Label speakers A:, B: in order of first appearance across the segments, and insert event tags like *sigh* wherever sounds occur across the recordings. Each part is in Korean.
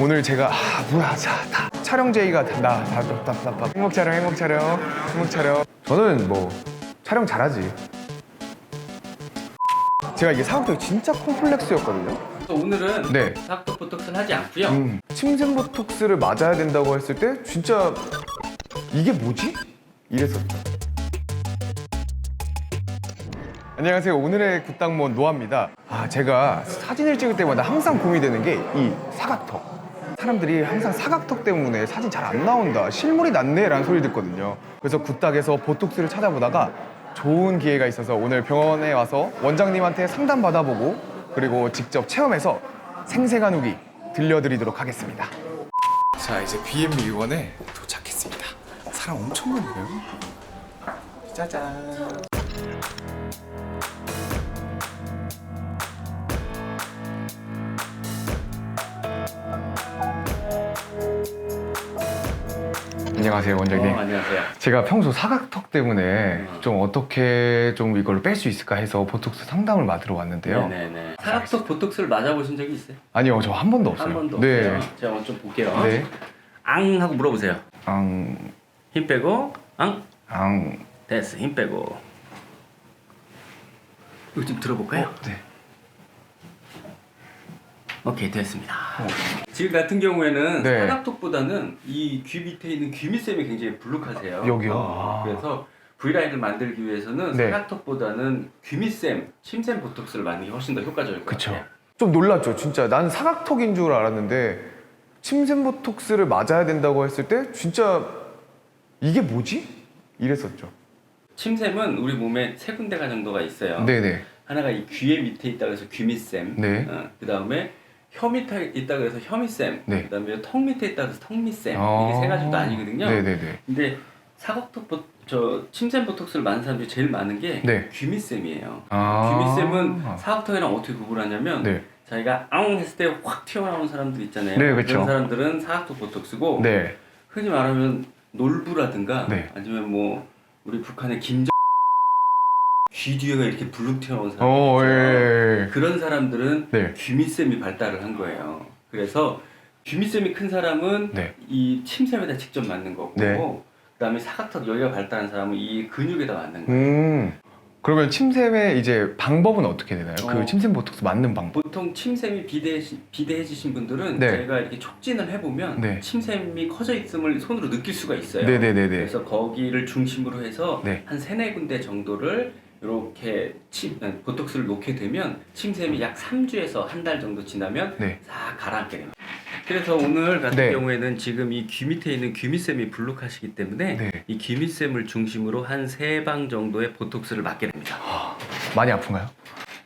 A: 오늘 제가 아 뭐야 자, 다 촬영 제의가 나다다다다 행복 촬영 행복 촬영 행복 촬영 저는 뭐 촬영 잘하지 제가 이게 사각턱이 진짜 콤플렉스였거든요
B: 오늘은
A: 네.
B: 삭도 보톡스는 하지 않고요.
A: 음, 침샘 보톡스를 맞아야 된다고 했을 때 진짜 이게 뭐지? 이랬었죠. 안녕하세요. 오늘의 굿당몬 노아입니다. 아, 제가 사진을 찍을 때마다 항상 고민되는 게 이 사각턱. 사람들이 항상 사각턱 때문에 사진 잘 안 나온다, 실물이 낫네 라는 소리 듣거든요. 그래서 굿닥에서 보톡스를 찾아보다가 좋은 기회가 있어서 오늘 병원에 와서 원장님한테 상담 받아보고 그리고 직접 체험해서 생생한 후기 들려드리도록 하겠습니다. 자 이제 B&B 유원에 도착했습니다. 사람 엄청 많네요. 짜잔. 안녕하세요 원장님.
B: 어, 안녕하세요.
A: 제가 평소 사각턱 때문에 좀 어떻게 좀 이걸 뺄 수 있을까 해서 보톡스 상담을 받으러 왔는데요.
B: 네네네. 사각턱 보톡스를 맞아보신 적이 있어요?
A: 아니요, 저 한 번도 없어요.
B: 한 번도
A: 네.
B: 없어요. 제가 좀 볼게요.
A: 네.
B: 앙 하고 물어보세요.
A: 앙,
B: 힘 빼고 앙
A: 앙.
B: 됐어 힘 빼고 이거 좀 들어볼까요?
A: 네.
B: 오케이 됐습니다. 지금 같은 경우에는
A: 네.
B: 사각턱보다는 이 귀 밑에 있는 귀밑샘이 굉장히 불룩하세요.
A: 여기요?
B: 어,
A: 아.
B: 그래서 V라인을 만들기 위해서는
A: 네.
B: 사각턱보다는 귀밑샘, 침샘 보톡스를 맞는 게 훨씬 더 효과적일 것
A: 그쵸.
B: 같아요.
A: 좀 놀랐죠, 진짜. 난 사각턱인 줄 알았는데 침샘 보톡스를 맞아야 된다고 했을 때 진짜 이게 뭐지? 이랬었죠.
B: 침샘은 우리 몸에 세 군데가 정도가 있어요.
A: 네네.
B: 하나가 이 귀의 밑에 있다 그래서 귀밑샘.
A: 네.
B: 어, 그 다음에 혀 밑에 있다 그래서 혀밑샘.
A: 네.
B: 그 다음에 턱 밑에 있다 그래서 턱밑샘.
A: 아.
B: 이게 세 가지도 아니거든요.
A: 네네네.
B: 근데 사각턱 보, 저 침샘 보톡스를 맞는 사람들이 제일 많은 게
A: 네.
B: 귀밑샘이에요.
A: 아.
B: 귀밑샘은 사각턱이랑 어떻게 구분하냐면
A: 네.
B: 자기가 아웅 했을 때 확 튀어나온 사람들 있잖아요.
A: 네, 그쵸.
B: 런 사람들은 사각턱 보톡스고
A: 네.
B: 흔히 말하면 놀부라든가
A: 네.
B: 아니면 뭐 우리 북한의 김정 귀 뒤에가 이렇게 불룩 튀어나온 사람
A: 어,
B: 있죠.
A: 예.
B: 그런 사람들은
A: 네.
B: 귀밑샘이 발달을 한 거예요. 그래서 귀밑샘이 큰 사람은
A: 네.
B: 이 침샘에다 직접 맞는 거고
A: 네.
B: 그다음에 사각턱 여기가 발달한 사람은 이 근육에다 맞는 거예요.
A: 음. 그러면 침샘의 이제 방법은 어떻게 되나요?
B: 어.
A: 그 침샘 보톡스 맞는 방법.
B: 보통 침샘이 비대해, 비대해지신 분들은
A: 네.
B: 저희가 이렇게 촉진을 해보면
A: 네.
B: 침샘이 커져 있음을 손으로 느낄 수가 있어요.
A: 네네네네.
B: 그래서 거기를 중심으로 해서
A: 네.
B: 한 세네 군데 정도를 이렇게 침, 보톡스를 놓게 되면 침샘이 약 3주에서 한 달 정도 지나면
A: 네.
B: 싹 가라앉게 됩니다. 그래서 오늘 같은
A: 네.
B: 경우에는 지금 이 귀 밑에 있는 귀밑샘이 불룩하시기 때문에
A: 네.
B: 이 귀밑샘을 중심으로 한 세 방 정도의 보톡스를 맞게 됩니다.
A: 많이 아픈가요?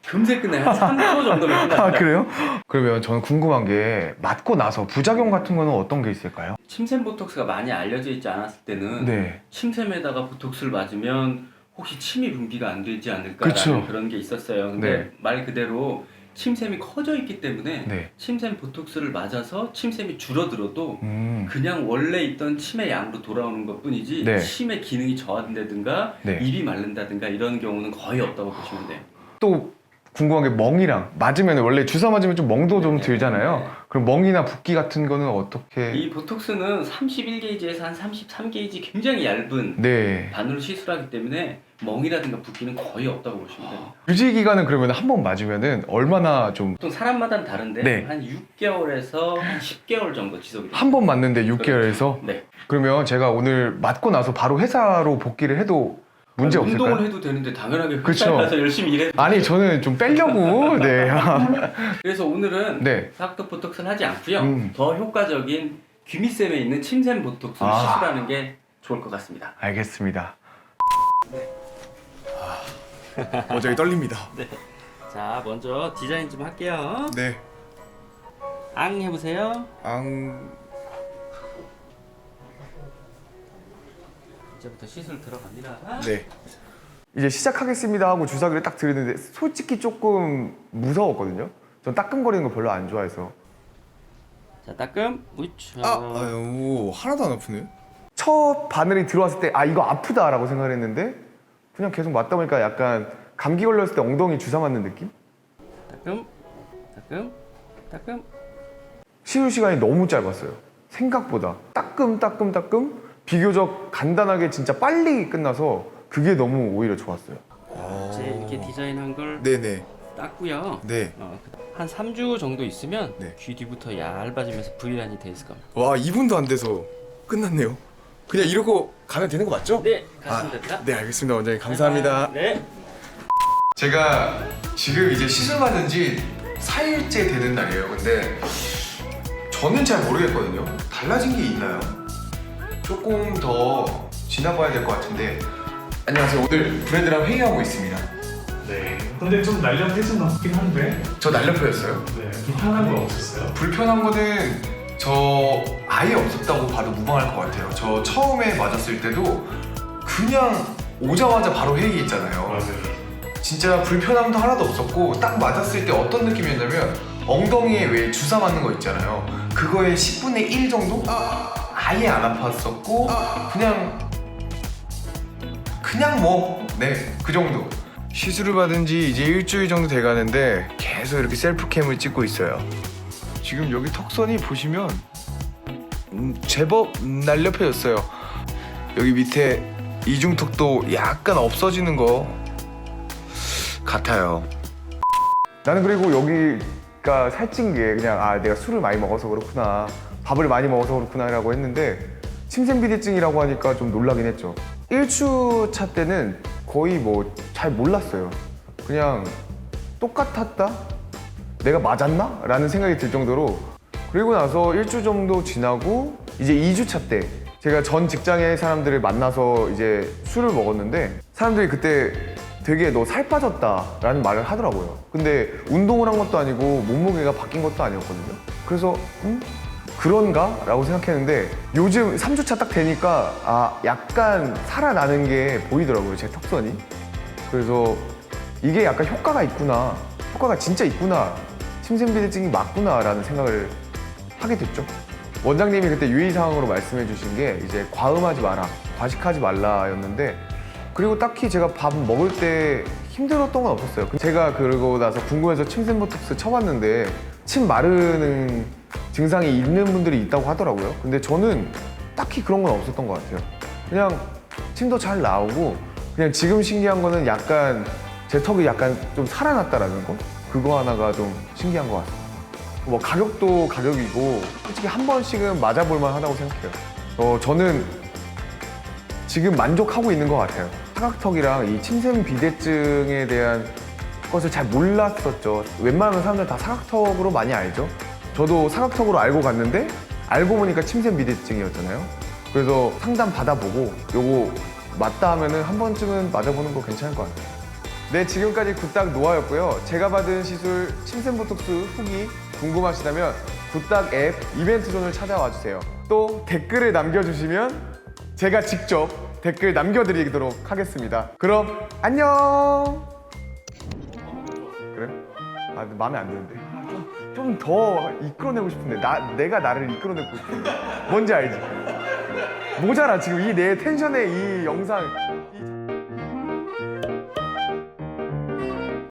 B: 금세 끝나요. 한 3초 정도면 끝납니다.
A: 아 그래요? 그러면 저는 궁금한 게 맞고 나서 부작용 같은 거는 어떤 게 있을까요?
B: 침샘 보톡스가 많이 알려져 있지 않았을 때는
A: 네.
B: 침샘에다가 보톡스를 맞으면 혹시 침이 분비가 안 되지 않을까라는
A: 그쵸.
B: 그런 게 있었어요. 근데
A: 네.
B: 말 그대로 침샘이 커져 있기 때문에
A: 네.
B: 침샘 보톡스를 맞아서 침샘이 줄어들어도
A: 음.
B: 그냥 원래 있던 침의 양으로 돌아오는 것 뿐이지
A: 네.
B: 침의 기능이 저하된다든가
A: 네.
B: 입이 마른다든가 이런 경우는 거의 없다고 보시면 돼요.
A: 또 궁금한 게 멍이랑 맞으면 원래 주사 맞으면 좀 멍도 좀
B: 네.
A: 들잖아요.
B: 네.
A: 그럼 멍이나 붓기 같은 거는 어떻게?
B: 이 보톡스는 31게이지에서 한 33게이지 굉장히 얇은
A: 네.
B: 바늘로 시술하기 때문에 멍이라든가 붓기는 거의 없다고 보시면 돼요.
A: 유지 기간은 그러면 한 번 맞으면은 얼마나 좀한번
B: 보통 사람마다는 다른데
A: 네.
B: 한 6개월에서 한 10개월 정도 지속이 돼요.
A: 맞는데 6개월에서
B: 네.
A: 그러면 제가 오늘 맞고 나서 바로 회사로 복귀를 해도 문제
B: 아니,
A: 없을까요?
B: 운동을 해도 되는데 당연하게
A: 그쵸.
B: 회사에 가서 열심히 일해.
A: 아니 저는 좀 빼려고 *laughs* 네.
B: 그래서 오늘은
A: 네.
B: 사각턱 보톡스는 하지 않고요.
A: 음.
B: 더 효과적인 귀밑샘에 있는 침샘 보톡스를
A: 아.
B: 시술하는 게 좋을 것 같습니다.
A: 알겠습니다. *laughs* 모자이 떨립니다. *laughs*
B: 자, 먼저 디자인 좀 할게요.
A: 네.
B: 앙 해보세요.
A: 앙
B: 이제부터 시술 들어갑니다.
A: 네. 이제 시작하겠습니다 하고 주사기를 딱 들였는데 솔직히 조금 무서웠거든요. 전 따끔거리는 거 별로 안 좋아해서.
B: 자, 따끔. 우쭈.
A: 아유 하나도 안 아프네. 첫 바늘이 들어왔을 때 아 이거 아프다라고 생각을 했는데 그냥 계속 맞다 보니까 약간 감기 걸렸을 때 엉덩이 주사 맞는 느낌?
B: 따끔. 따끔. 따끔.
A: 시술 시간이 너무 짧았어요. 생각보다 따끔 따끔 따끔 비교적 간단하게 진짜 빨리 끝나서 그게 너무 오히려 좋았어요.
B: 이제 이렇게 디자인한 걸
A: 네네.
B: 땄고요.
A: 네.
B: 어, 한 3주 정도 있으면
A: 네.
B: 귀 뒤부터 얇아지면서 V라인이 돼 있을 겁니다.
A: 와 2분도 안 돼서 끝났네요. 그냥 이러고 가면 되는 거 맞죠?
B: 네, 가시면 됩니다.
A: 네 알겠습니다 원장님 감사합니다.
B: 네.
A: 제가 지금 이제 시술 받은 지 4일째 되는 날이에요. 근데 저는 잘 모르겠거든요. 달라진 게 있나요? 조금 더 지나봐야 될 것 같은데. 안녕하세요. 오늘 브랜드랑 회의하고 있습니다.
C: 네. 근데 좀 날렵해진 것 같긴 한데,
A: 저 날렵해졌어요?
C: 네. 불편한 건 없었어요?
A: 불편한 거는 저 아예 없었다고 봐도 무방할 것 같아요. 저 처음에 맞았을 때도 그냥 오자마자 바로 회의했잖아요.
C: 맞아요.
A: 진짜 불편함도 하나도 없었고 딱 맞았을 때 어떤 느낌이었냐면 엉덩이에 왜 주사 맞는 거 있잖아요 그거의 10분의 1 정도? 아예 안 아팠었고 그냥 그냥 뭐 네 그 정도. 시술을 받은 지 이제 일주일 정도 돼가는데 계속 이렇게 셀프캠을 찍고 있어요. 지금 여기 턱선이 보시면 음, 제법 날렵해졌어요. 여기 밑에 이중턱도 약간 없어지는 거 같아요. 나는 그리고 여기가 살찐 게 그냥 아 내가 술을 많이 먹어서 그렇구나 밥을 많이 먹어서 그렇구나라고 했는데 침샘비대증이라고 하니까 좀 놀라긴 했죠. 1주차 때는 거의 뭐 잘 몰랐어요. 그냥 똑같았다? 내가 맞았나? 라는 생각이 들 정도로 그리고 나서 1주 정도 지나고 이제 2주차 때 제가 전 직장의 사람들을 만나서 이제 술을 먹었는데 사람들이 그때 되게 너 살 빠졌다 라는 말을 하더라고요 근데 운동을 한 것도 아니고 몸무게가 바뀐 것도 아니었거든요 그래서 음? 그런가? 라고 생각했는데 요즘 3주차 딱 되니까 아 약간 살아나는 게 보이더라고요 제 턱선이 그래서 이게 약간 효과가 있구나 효과가 진짜 있구나 침샘비대증이 맞구나 라는 생각을 하게 됐죠 원장님이 그때 유의사항으로 말씀해 주신 게 이제 과음하지 마라 과식하지 말라였는데 그리고 딱히 제가 밥 먹을 때 힘들었던 건 없었어요 제가 그러고 나서 궁금해서 침샘 보톡스 쳐봤는데 침 마르는 증상이 있는 분들이 있다고 하더라고요. 근데 저는 딱히 그런 건 없었던 것 같아요. 그냥 침도 잘 나오고 그냥 지금 신기한 거는 약간 제 턱이 약간 좀 살아났다라는 거? 그거 하나가 좀 신기한 것 같아요 뭐 가격도 가격이고 솔직히 한 번씩은 맞아볼 만하다고 생각해요. 어, 저는 지금 만족하고 있는 것 같아요. 사각턱이랑 이 침샘 비대증에 대한 것을 잘 몰랐었죠. 웬만하면 사람들 다 사각턱으로 많이 알죠 저도 사각턱으로 알고 갔는데 알고 보니까 침샘 비대증이었잖아요 그래서 상담 받아보고 요거 맞다 하면은 한 번쯤은 맞아보는 거 괜찮을 것 같아요 네, 지금까지 굿딱 노아였고요. 제가 받은 시술 침샘 보톡스 후기 궁금하시다면 굿딱 앱 이벤트 존을 찾아와 주세요. 또 댓글을 남겨주시면 제가 직접 댓글 남겨드리도록 하겠습니다. 그럼 안녕. 그래? 아, 마음에 안 드는데. 좀 더 이끌어내고 싶은데 나 내가 나를 이끌어내고 싶은데 뭔지 알지? 모자라 지금 이 내 텐션에 이 영상